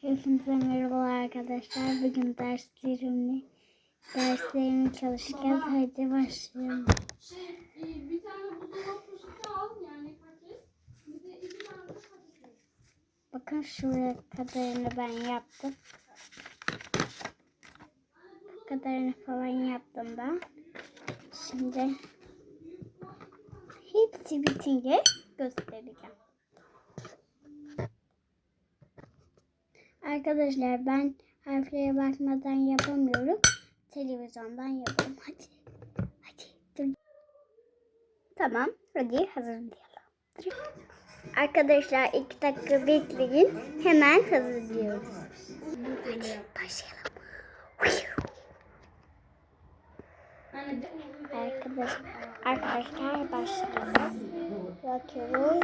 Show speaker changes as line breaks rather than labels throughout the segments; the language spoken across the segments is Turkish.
Hepinize merhaba arkadaşlar. Bugün derslerimle derslerimi çalışacağız. Hadi başlayalım.
Şey, bir tane buzdolabı poşeti al yani paket. Patates.
Bakın şuraya kadarını ben yaptım. Bu kadarını falan yaptım ben. Şimdi hepsi bitince göstereceğim. Arkadaşlar ben harflere bakmadan yapamıyorum. Televizyondan yapalım. Hadi. Hadi. Dur. Tamam. Hadi hazırlayalım. Arkadaşlar iki dakika bekleyin. Hemen hazırlıyoruz. Hadi başlayalım. Arkadaş, arkadaşlar başlıyoruz. Bakıyoruz.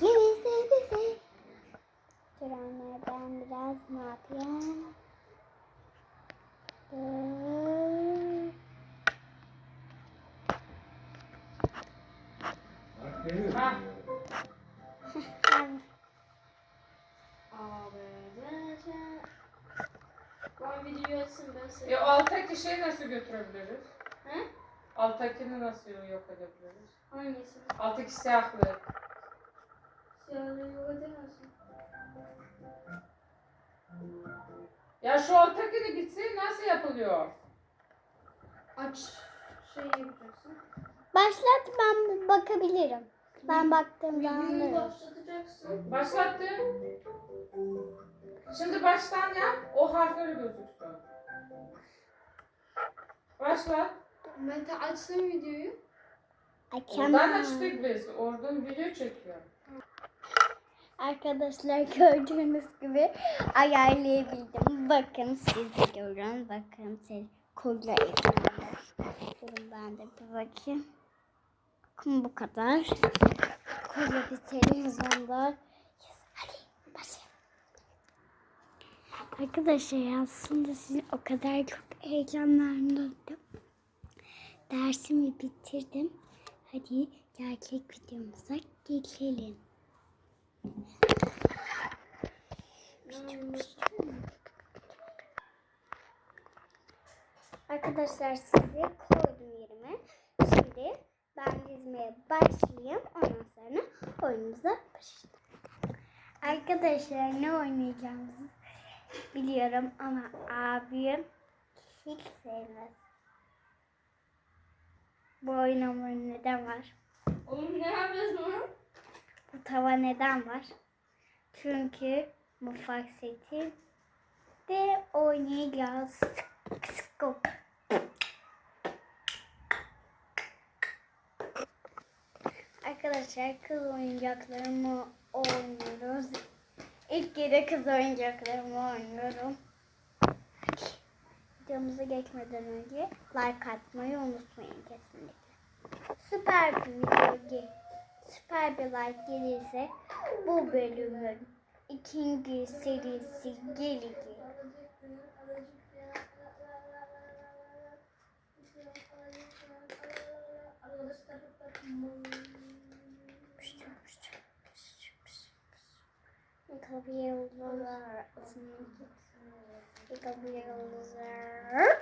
Dur anne ben biraz ne yapayım?
Ha,
Ben videoyu açsın ben
e, alttaki şeyi nasıl götürebiliriz?
He?
Alttakini nasıl yok edebiliriz?
Hangisi?
Alttaki siyahlı.
Siyahlı yok edemezsin.
Ya şu alttakini gitsin nasıl yapılıyor?
Aç. Şey yapacaksın.
Başlat ben bakabilirim. Ben baktığımda
Videoyu
anlarım.
başlatacaksın.
Başlattım. Şimdi baştan yap, o harfleri gözüksün. Başlat.
Mete açsın videoyu.
Oradan
Açamam.
açtık biz, oradan video çekiyor.
Arkadaşlar gördüğünüz gibi ayarlayabildim. Bakın siz de görün. Bakın siz ekranda. Durun ben de bir bakayım. Bakın bu kadar. Koca bir televizyonda. Yes, hadi başlayalım. Arkadaşlar aslında sizin o kadar çok heyecanlandım. Dersimi bitirdim. Hadi gerçek videomuza geçelim. Arkadaşlar sizi koydum yerime. Şimdi ben dizmeye başlayayım. Ondan sonra oyunumuza başlayalım. Arkadaşlar ne oynayacağımızı biliyorum ama abim hiç sevmez. Bu oynama neden var?
Oğlum ne yapıyorsun?
Bu tava neden var? Çünkü mutfak seti de oynayacağız. Arkadaşlar kız oyuncaklarımı oynuyoruz. İlk kere kız oyuncaklarımı oynuyorum. Hadi. Videomuza geçmeden önce like atmayı unutmayın kesinlikle. Süper bir video süper bir like gelirse bu bölümün ikinci serisi gelecek. Kapıya yollar. Kapıya yollar.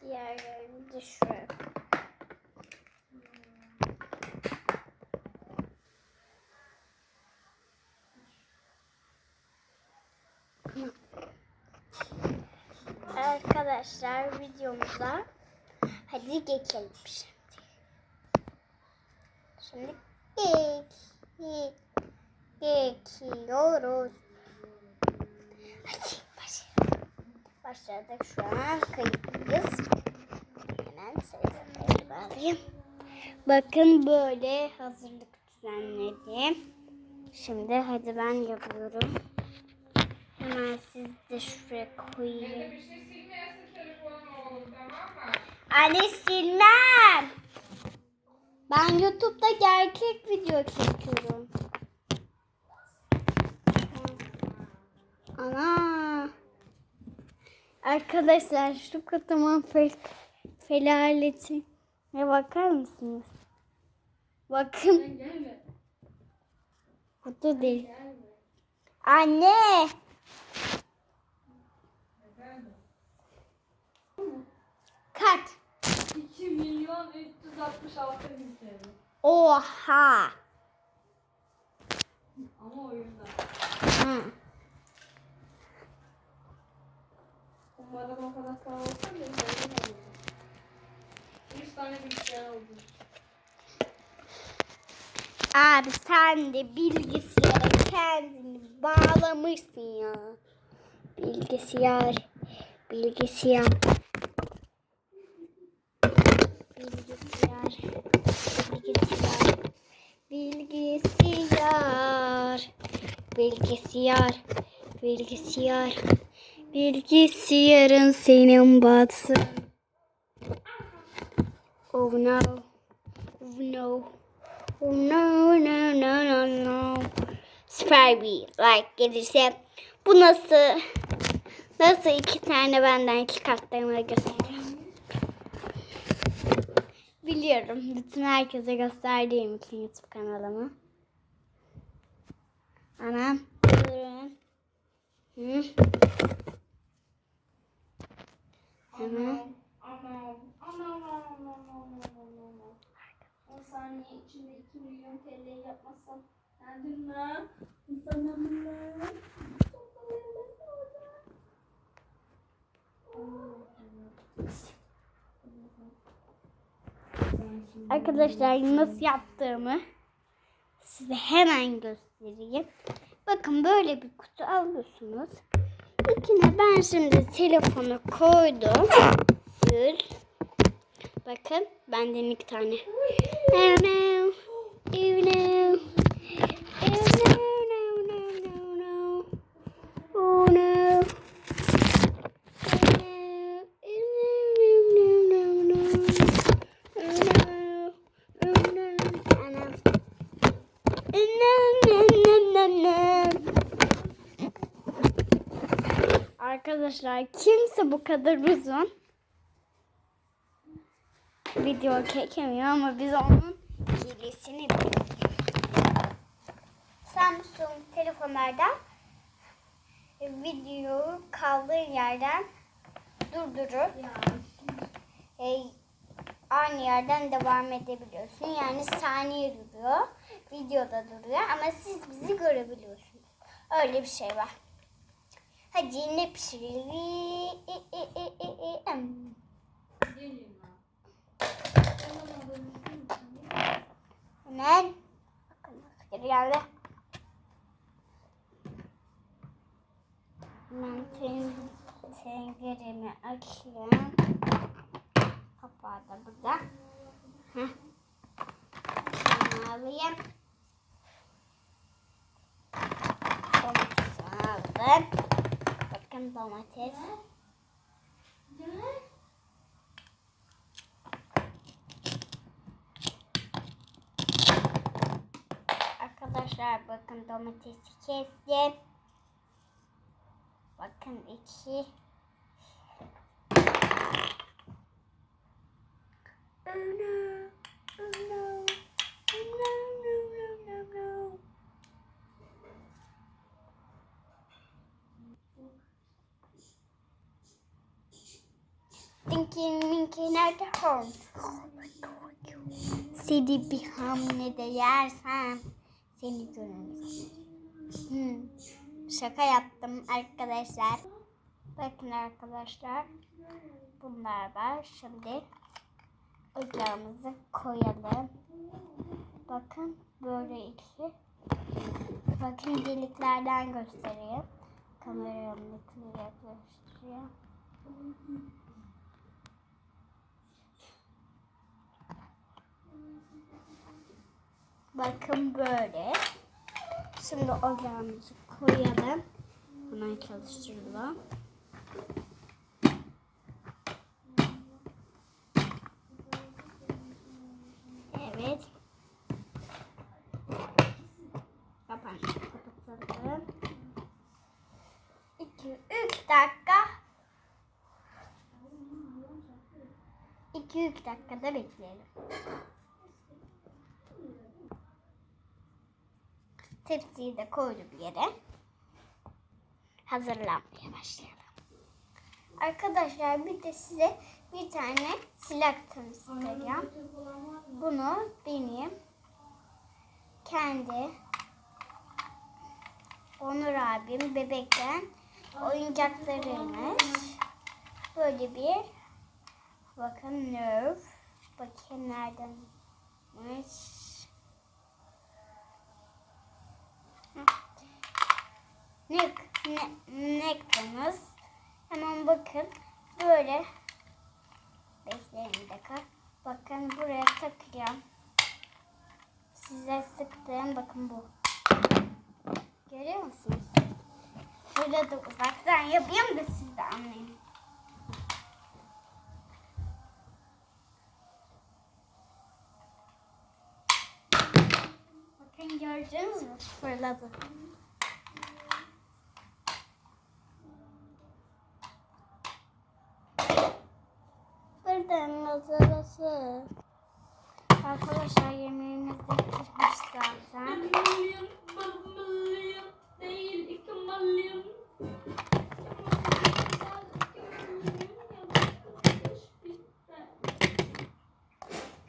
Diğerlerini de şuraya. Arkadaşlar videomuza hadi geçelim şimdi. Şimdi geç, geç, geçiyoruz. Hadi başlayalım. Başladık şu an kayıtlıyız. Hemen sayfaları bağlayayım. Bakın böyle hazırlık düzenledim. Şimdi hadi ben yapıyorum. Hemen siz de şuraya koyayım.
Bir şey silmeyesin telefonunu oğlum tamam mı?
Anne silmem. Ben YouTube'da gerçek video çekiyorum. Ana. Arkadaşlar şu kocaman fel felaleti. Ne bakar mısınız? Bakın. Kutu değil. Anne. Kaç?
2 milyon 366 bin TL.
Oha.
Ama oyunda.
Hı.
Umarım o kadar para olsa da olurum. 100 tane bilgisayar oldu.
Abi sen de bilgisayara kendini bağlamışsın ya. Bilgisayar. Bilgisayar. Bilgisayar. Bilgisayar. Bilgisayar. Bilgisayar. Bilgisayarın senin batsın. Oh no. Oh no. Oh no no no no no. Süper like gelirse bu nasıl nasıl iki tane benden çıkarttığımı göstereceğim. Biliyorum. Bütün herkese gösterdiğim için YouTube kanalımı. Anam. Buyurun. Hı. Hemen.
Anam. Anam. Anam. 10 saniye içinde 2 milyon TL yapmasam nedir lan? Sana bunlar.
Arkadaşlar nasıl yaptığımı size hemen göstereyim. Bakın böyle bir kutu alıyorsunuz. İçine ben şimdi telefonu koydum. Yüz. Bakın benden iki tane. Oh no. Oh no, no, no. Oh no. Arkadaşlar kimse bu kadar uzun video çekemiyor ama biz onun hilesini. Samsung telefonlardan videoyu kaldığı yerden durdurup e, aynı yerden devam edebiliyorsun. Yani saniye duruyor, videoda duruyor ama siz bizi görebiliyorsunuz. Öyle bir şey var. Hadi ne pişirelim? Hemen. Bakın geri geldi. Hemen ten, tenceremi açayım. Kapağı da burada. Heh. Şunu alayım. Domatesi aldım. Bakın domates. Arkadaşlar bakın domatesi kestim. Bakın iki. Oh no. Oh no. Oh no, no, no, no, no. The home. Seni bir hamlede yersem seni görürüm. Hmm. Şaka yaptım arkadaşlar. Bakın arkadaşlar. Bunlar var. Şimdi ocağımızı koyalım. Bakın böyle iki. Bakın deliklerden göstereyim. Kameramı yaklaştırıyor. Bakın böyle. Şimdi ocağımızı koyalım. Hemen çalıştıralım. Evet. Kapan. Kapatalım. 2 3 dakika. 2 3 dakikada bekleyelim. Tepsiyi de koydum yere. Hazırlanmaya başlayalım. Arkadaşlar bir de size bir tane silah tanıtacağım. Bunu benim kendi Onur abim bebekken oyuncaklarıymış. Böyle bir bakın nerf. Bakayım neredenmiş. Ne, ne, nektanız. Hemen bakın böyle bekleyin bir dakika. Bakın buraya takacağım. Size sıktığım bakın bu. Görüyor musunuz? Şöyle de uzaktan yapayım da siz de anlayın. Bakın gördünüz mü? Fırladı. Manzarası. Arkadaşlar yemeğimiz de pişmiş zaten.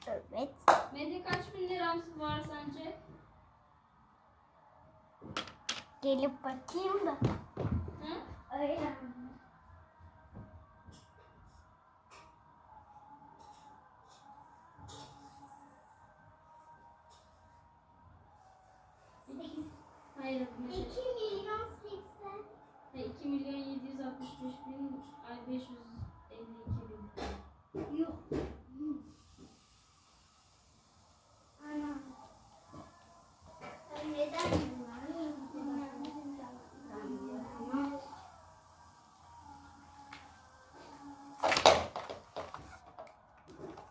Evet.
Medya kaç bin liram var sence?
Gelip bakayım da.
Hı?
Öyle.
Hayır.
2 milyon 80.
2 milyon 765 bin ay 552 bin.
Yok. Ana. Sen neden bunlar?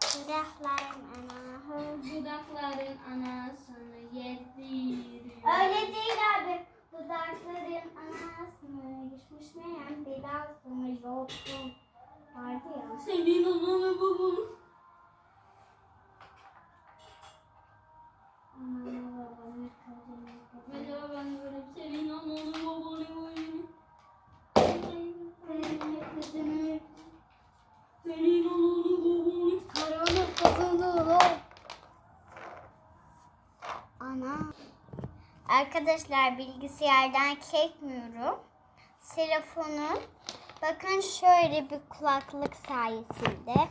Silahların anahı.
Dudakların anasını yediriyor.
Öyle değil abi. Dudakların anasını geçmiş meğen belasını yoktu. Vardı ya.
Senin
kızını Ana. Arkadaşlar bilgisayardan çekmiyorum. Telefonu. Bakın şöyle bir kulaklık sayesinde